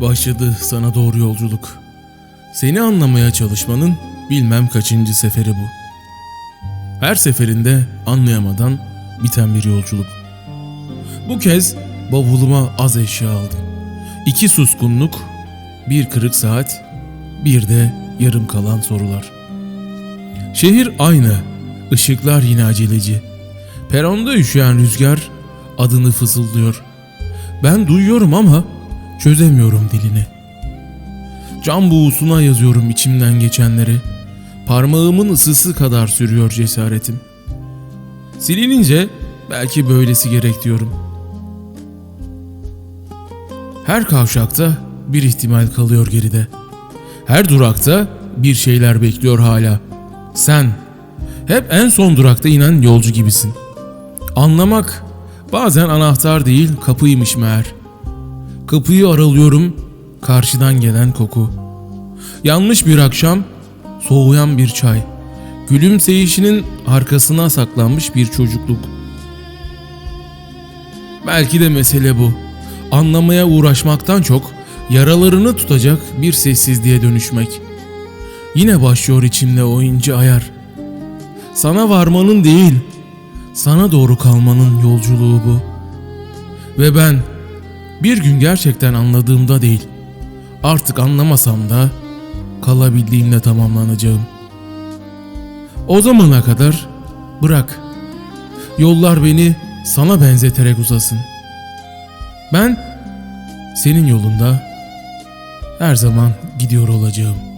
başladı sana doğru yolculuk. Seni anlamaya çalışmanın bilmem kaçıncı seferi bu. Her seferinde anlayamadan biten bir yolculuk. Bu kez bavuluma az eşya aldım. İki suskunluk, bir kırık saat, bir de yarım kalan sorular. Şehir aynı, ışıklar yine aceleci. Peronda üşüyen rüzgar adını fısıldıyor. Ben duyuyorum ama çözemiyorum dilini. Cam buğusuna yazıyorum içimden geçenleri. Parmağımın ısısı kadar sürüyor cesaretim. Silinince belki böylesi gerek diyorum. Her kavşakta bir ihtimal kalıyor geride. Her durakta bir şeyler bekliyor hala. Sen hep en son durakta inen yolcu gibisin. Anlamak bazen anahtar değil kapıymış meğer. Kapıyı aralıyorum karşıdan gelen koku. Yanmış bir akşam soğuyan bir çay. Gülümseyişinin arkasına saklanmış bir çocukluk. Belki de mesele bu. Anlamaya uğraşmaktan çok yaralarını tutacak bir sessizliğe dönüşmek. Yine başlıyor içimde o ince ayar. Sana varmanın değil, sana doğru kalmanın yolculuğu bu. Ve ben bir gün gerçekten anladığımda değil, artık anlamasam da kalabildiğimde tamamlanacağım. O zamana kadar bırak. Yollar beni sana benzeterek uzasın. Ben senin yolunda her zaman gidiyor olacağım.''